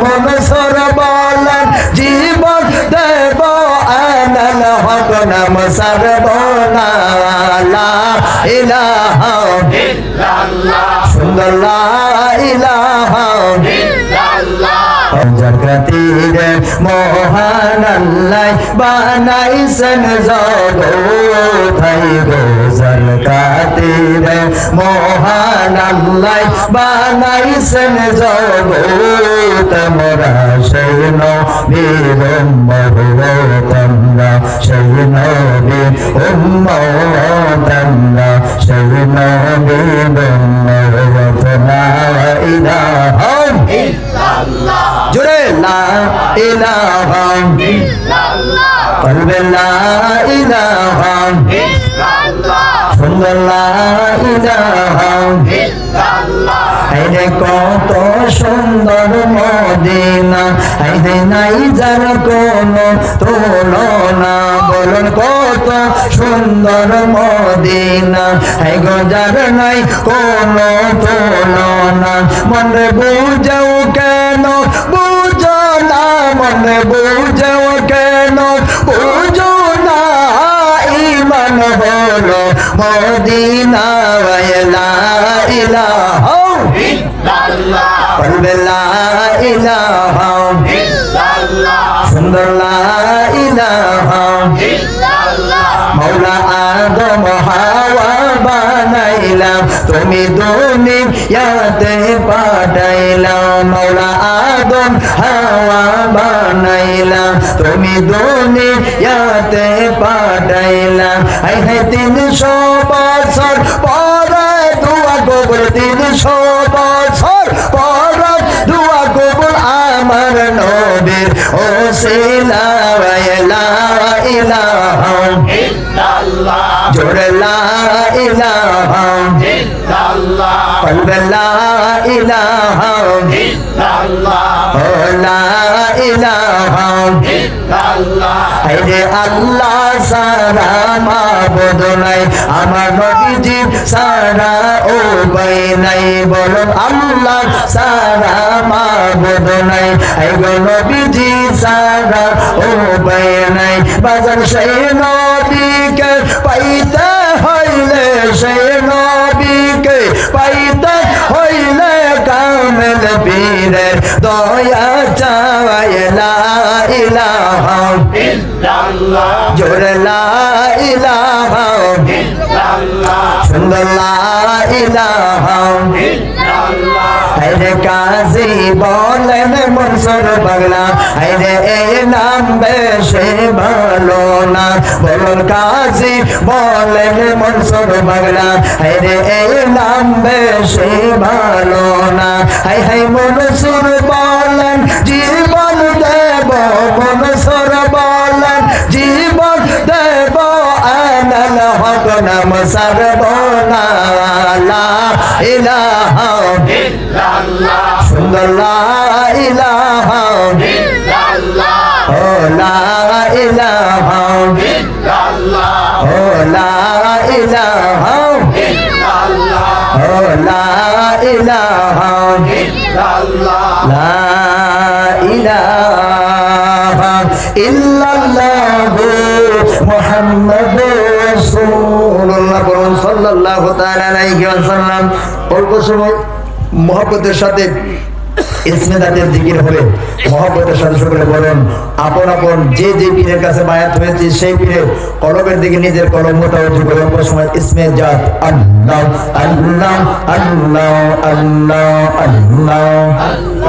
মনসর বলেন জীবন দেব আনল হক নাম সরব না লা ইলাহা সুন্দর ইলাহা। জগতির মহান বানাইছেন গোজল কাতির মহান আল্লাহ বানাইছেন জগত মোরা শৈন বীর মহতন্দা শৈন বীর উম্মতন্দা শৈন বীর মহতন্দা ইলাহা জুড়ে লা ইলাহা কলবে লা ইলাহা সুন্দর লা ইলাহা হাইরে কত সুন্দর মদিনা হাইরে নাই যার কোন তুলনা। বলুন, কত সুন্দর মদিনা হাই গো যার নাই কোন তুলনা। মনে বুঝাও কেন, বুঝো না, মনে বুঝাও কেন, বুঝো হলো মদিনা ওয়ালা ইলাহা বলবে লা ইলাহা সুন্দর লা ইলাহা মৌলা আদম হাওয়া বানাইলাম তুমি দুনিয়াতে পাঠাইলাম। মৌলা আদম হাওয়া তুমি দুনিয়াতে পাঠাইলাম। আই হে তিনশো বছর পরে দোয়া গোবর তিনশো বছর। নবীর ও সিলা জোরে লা ইলাহা কলবে লা ইলাহা লা ইলাহা হাইরে আল্লাহ সারা মাবুদ নাই, আমার নবীজি সারা ও বাই নাই। বলুন, আল্লাহ সারা মাবুদ নাই হাই গো নবীজি সারা ও বাই নাই বাজার সেই নবীকে পাইতে হইলে, সেই নবীকে পাইতে হইলে কামেল বীরের দয়া চাওয়াই লা ইলাহা। জোরে লা ইলাহা। সুন্দর লা ইলাহা। হাইরে কাজী বলেন মনসুর পাগলা হাইরে এই নাম বেশে ভালো না। বলুন কাজী বলেন মনসুর পাগলা হাইরে এই নাম বেশে ভালো না। হাই হাই মনসুর বলেন, জীবন দেব, মনসুর বলেন, জীবন দেব আনল হক নাম সর্বনা ইলাহা সুন্দর লা ইলাহা ও লা ইলাহা ও লা ইলাহা ও লা ইলাহা ইল্লাল্লাহু সাল্লাল্লাহু তাআলা অল্প সময় মহব্বতের সাথে ইসমে দাঁতের জিকির হবে। মহব্বতের সাথে সকলে বলেন, আপন আপন যে যে পীরের কাছে বায়াত হয়েছে, সেই পীরের কলমের দিকে নিজের কলম মোটা উঁচু করে অল্প সময় ইসমে জাত। আল্লাহ আল্লাহ আল্লাহ আল্লাহ আল্লাহ।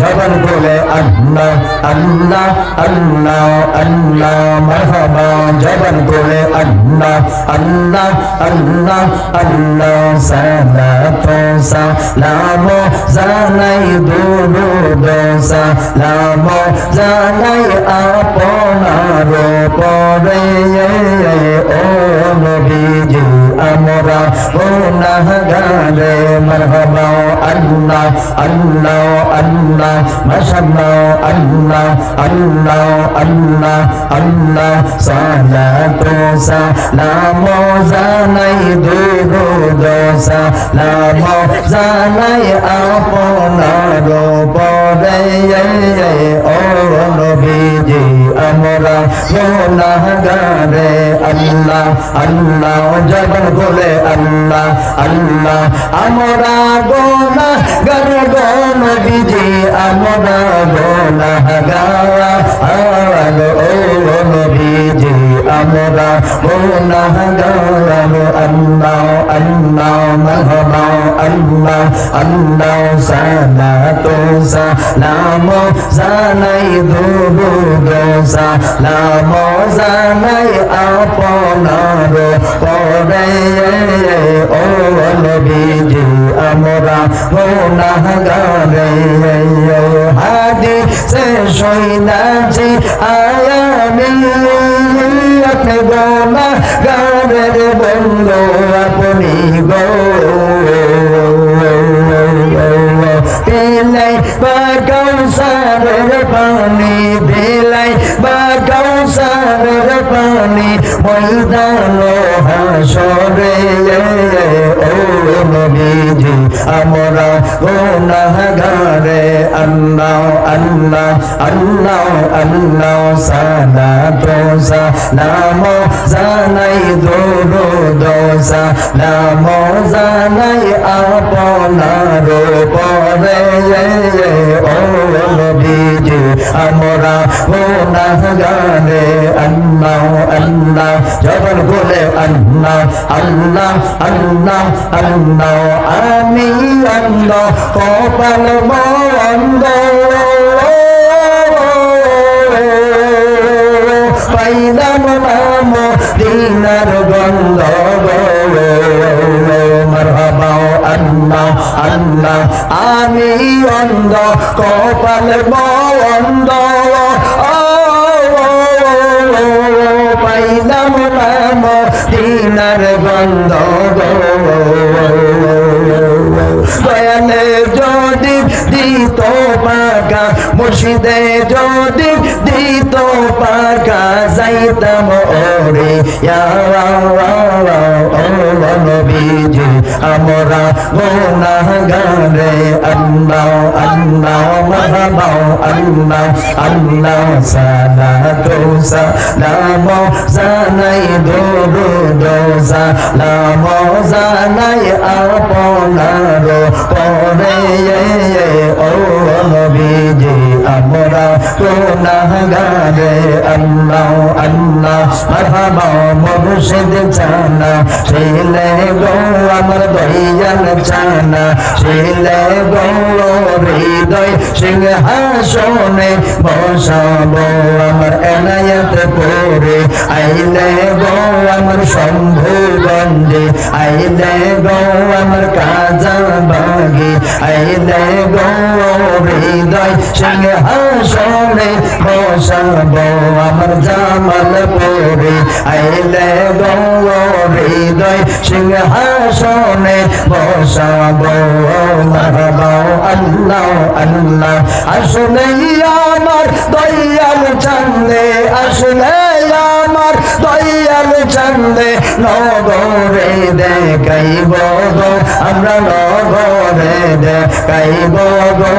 জবান বলে আল্লাহ আল্লাহ আল্লাহ আল্লাহ মারহাবা জবান বলে আল্লাহ আল্লাহ আল্লাহ আল্লাহ সালাত সালাম জানাই দুরুদ সালাম জানাই আপনার পরে ও নবীজি আমার আমরা গুনাহগারে মারহাবা আল্লাহ আল্লাহ আল্লাহ, মাশাআল্লাহ, আল্লাহ আল্লাহ আল্লাহ আল্লাহ, সালাতু সালাম জানাই দুরুদ সালাম জানাই আপনার পরে ও নবীজি, আমরা গুনাহগারে আল্লাহ আল্লাহ, জগন বলে আল্লাহ আল্লাহ, আমরা গোনা, গর গো নবীজি আমরা গুনাহগার ও নবীজি আমরা গোনা গুনাহগার আল্লাহ আল্লাহ মারহাবা আল্লাহ আল্লাহ সালাতু সালাম জানাই দুরুদ সালাম জানাই আপনার পরে। ও নবীজি, আমরা গুনাহগারে। হাদিসে শৈনাজি আয়ামি, আপনি গুনাহগারের বন্ধু আপনি গো। ময়দান ও নবীজি, আমরা গুনাহগারে আল্লাহ আল্লাহ আল্লাহ আল্লাহ, সালাতু সালাম জানাই, দুরুদ সালাম জানাই, আপনার পরে আমরা গুনাহগারে আল্লাহ আল্লাহ যখন বলে আল্লাহ আল্লাহ আল্লাহ আল্লাহ আমি আল্লাহ কপাল বন্ধ পাইলাম নাম দিনার গন্ধ আল্লাহ আল্লাহ আমি অন্ধ কপাল বন্ধ পাইলাম দিনার গন্ধ দয়ালে যদি দিত পাকা মুর্শিদে যদি দিত পাকা যাইতাম ওরে নবীজি, আমরা গুনাহগারে আল্লাহ আল্লাহ মারহাবা আল্লাহ আল্লাহ, সালাতু সালাম জানাই, দুরুদ সালাম জানাই আপনার পরে। ও নবীজি আমরা গুনাহগারে আল্লাহ আল্লাহ, মারহাবা মুর্শিদ জানা। ছেলে গো, আমার দয়াল জানা। ছেলে গো, হৃদয় সিংহাসনে বসাবো আমার এনায়ত করে। আইলে গো, আমার শম্ভুগঞ্জে আইলে গো, আমার কাজা বাগে। আইলে গো হৃদয় সিংহাসনে বসাবো আমার জামাল পরে আইলে গো হৃদয় সিংহাসনে বসাবো মারহাবা আল্লাহ আল্লাহ আসলে আমার দয়াল চান্দে আসলে আমার দয়াল চান্দে নগরে দেখাইব গো, আমরা নগরে দেখাইব গো,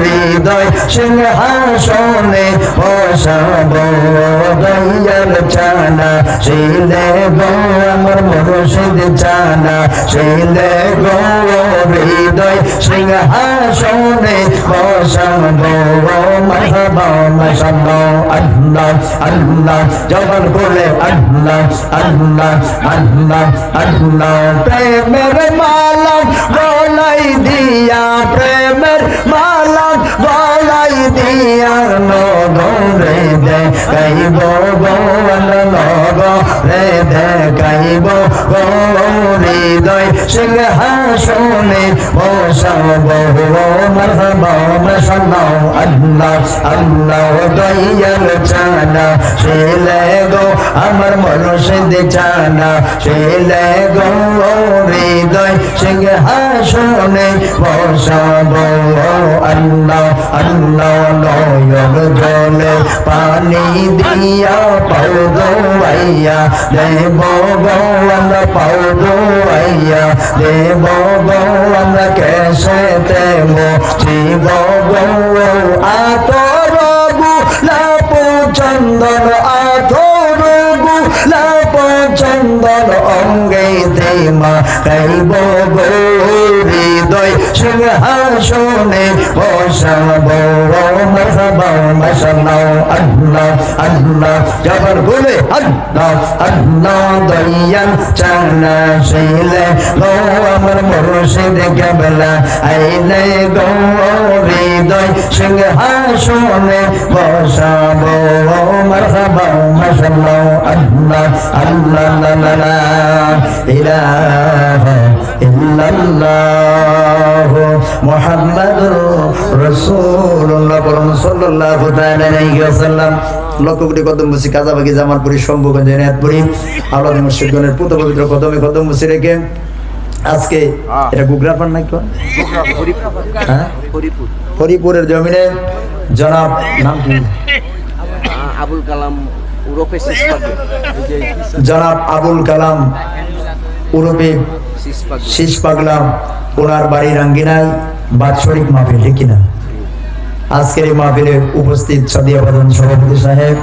হৃদয় সিংহাসনে বসাব দয়াল চানা শিলে গো, আমার মুর্শিদ চানা শিলে গো, হৃদয় সিংহাসনে বসাব। মারহাবা মাশাআল্লাহ আল্লাহ আল্লাহ জবান বলে আল্লাহ আল্লাহ আল্লাহ আল্লাহ, প্রেমের মালা গলাই দিয়া, প্রেমের মালা গলাই দিয়া, নগরে দে কাইব গৌল নগরে দে কাইব গৌরিদয় সিংহাসনে বসাব মরহবা মশাল্লাহ, আল্লাহ আল্লাহ দয়াল চানা ছেলে গো আমার মনুষ্য চানা ছেলে গো হৃদয় সিংহাসনে বসাব আল্লাহ আল্লাহ, নয়ন জলে পানি দিয়া পাও দোয়াইয়া দেব গৌন্দ পাও দোয়াইয়া দেব গৌন্দ কেসেতে মো গো গৌ আতর গুলাপ চন্দন আতর গুলাপ চন্দন অঙ্গে দেমা খাইব হৃদয় সিংহাসনে বসাব মরহবা মশাল্লাহ, আল্লাহ আল্লাহ। জবর বলে আল্লাহ আল্লাহ, দয়াল চানা শিলে গো আমার মুর্শিদ কেবলা, আইলে গো হৃদয় সিংহাসনে বসাব মরহবা মশাল্লাহ, আল্লাহ আল্লাহ লা, ইলাহা ইল্লাল্লাহ। মুহাম্মাদুর রাসূলুল্লাহ বলুন সাল্লাল্লাহু তাআলা আলাইহি ওয়াসাল্লাম। লক্ষ কোটি কদম মুসি কাজাবাগি জামালপুরি শম্ভুগঞ্জ এনায়তপুরি আওলাদ মুর্শিদগণের পুত পবিত্র কদমে রেখে আজকে এটা গুগরাপান নাকি হ্যাঁ? হরিপুরের জমিনে জনাব নাম কি? আবুল কালাম উরোপে জনাব আবুল কালাম উরুপে শীষ পাগলাম ওনার বাড়ির আঙ্গিনায় বাৎসরিক মাহফিল, ঠিক কিনা? আজকের এই মাহফিলে উপস্থিত সাদিয়া প্রধান সভাপতি সাহেব